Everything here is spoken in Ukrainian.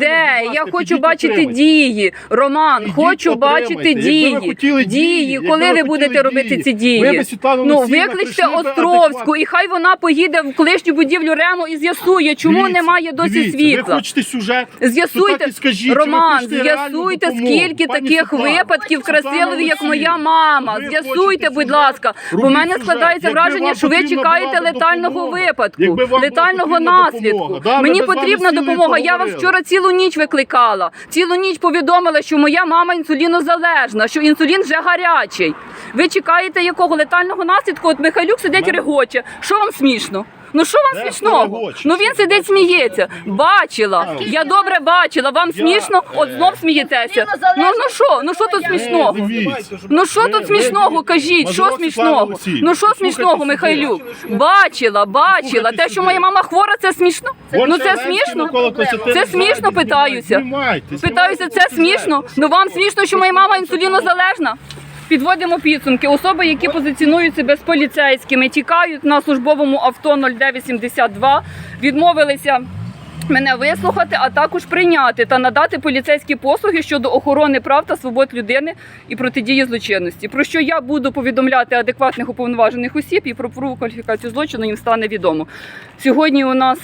Де? Я хочу бачити дії. Роман, хочу бачити дії. дії, Коли ви будете робити ці дії? Ну, викличте Островську, і хай вона поїде в колишню будівлю Ремо і з'ясує, чому немає досі світла. Ви хочете сюжет? З'ясуйте, Роман, з'ясуйте, скільки таких випадків красивих, як моя мама. З'ясуйте, будь ласка. Бо в мене складається враження, що ви чекаєте летального випадку, летального наслідку. Мені потрібна допомога. Я вас вчора цілу ніч викликала. Цілу ніч повідомила, що моя мама інсулінозалежна, що інсулін вже гарячий. Ви чекаєте якого летального наслідку? От Михайлюк сидить регоче. Що вам смішно? Ну що вам Де смішного? Ну він сидить, сміється. Бачила. Я добре бачила. Вам смішно? От знов смієтеся. Ну ну що? Ну що тут смішного? Е. Ну що тут смішного? Кажіть, що смішного? Ну що смішного. Михайлюк? Бачила, бачила. Те, що моя мама хвора, це смішно? Ну це смішно? Це смішно, питаюся. Питаюся, це смішно? Ну вам смішно, що моя мама інсулінозалежна? Підводимо підсумки. Особи, які позиціонують себе з поліцейськими, тікають на службовому авто 0972, відмовилися. Мене вислухати, а також прийняти та надати поліцейські послуги щодо охорони прав та свобод людини і протидії злочинності. Про що я буду повідомляти адекватних уповноважених осіб і про кваліфікацію злочину їм стане відомо. Сьогодні у нас